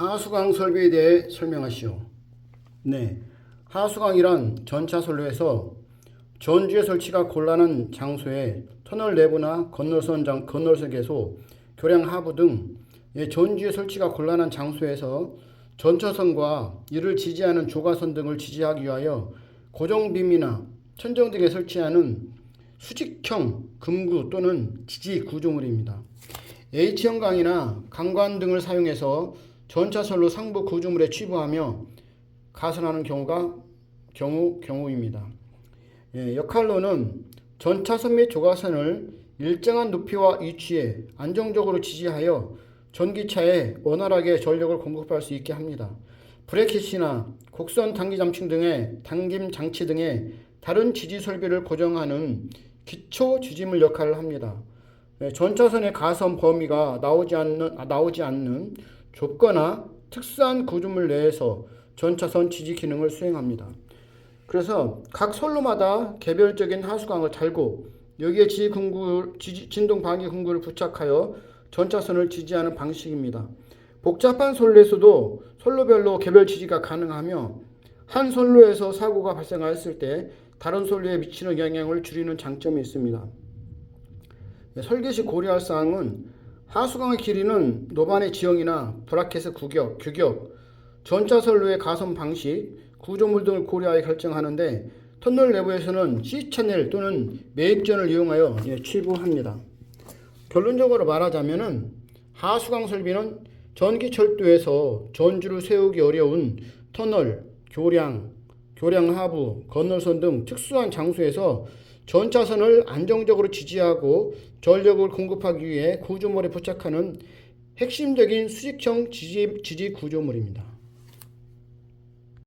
하수강 설비에 대해 설명하시오. 네. 하수강이란 전차 선로에서 전주에 설치가 곤란한 장소에 터널 내부나 건널선 장, 개소, 교량 하부 등 예, 전주에 설치가 곤란한 장소에서 전차선과 이를 지지하는 조가선 등을 지지하기 위하여 고정빔이나 천정 등에 설치하는 수직형 금구 또는 지지 구조물입니다. H형 강이나 강관 등을 사용해서 전차선로 상부 구조물에 취부하며 가선하는 경우가 경우 경우입니다. 예, 역할로는 전차선 및 조가선을 일정한 높이와 위치에 안정적으로 지지하여 전기차에 원활하게 전력을 공급할 수 있게 합니다. 브레킷이나 곡선 당기 장치 등의 당김 장치 등의 다른 지지 설비를 고정하는 기초 지지물 역할을 합니다. 네, 전차선의 가선 범위가 나오지 않는 아, 나오지 않는 좁거나 특수한 구조물 내에서 전차선 지지 기능을 수행합니다. 그래서 각 선로마다 개별적인 하수광을 달고 여기에 지지 궁구, 지지, 진동 방해 궁구를 부착하여 전차선을 지지하는 방식입니다. 복잡한 선로에서도 선로별로 개별 지지가 가능하며 한 선로에서 사고가 발생하였을 때 다른 선로에 미치는 영향을 줄이는 장점이 있습니다. 네, 설계 시 고려할 사항은 하수광의 길이는 노반의 지형이나 브라켓의 구격, 규격, 전차 선로의 가선 방식, 구조물 등을 고려하여 결정하는데 터널 내부에서는 C채널 또는 매입전을 이용하여 예, 취부합니다. 결론적으로 말하자면은 하수광 설비는 전기철도에서 전주를 세우기 어려운 터널, 교량, 교량 하부, 건널선 등 특수한 장소에서 전차선을 안정적으로 지지하고 전력을 공급하기 위해 구조물에 부착하는 핵심적인 수직형 지지, 지지 구조물입니다.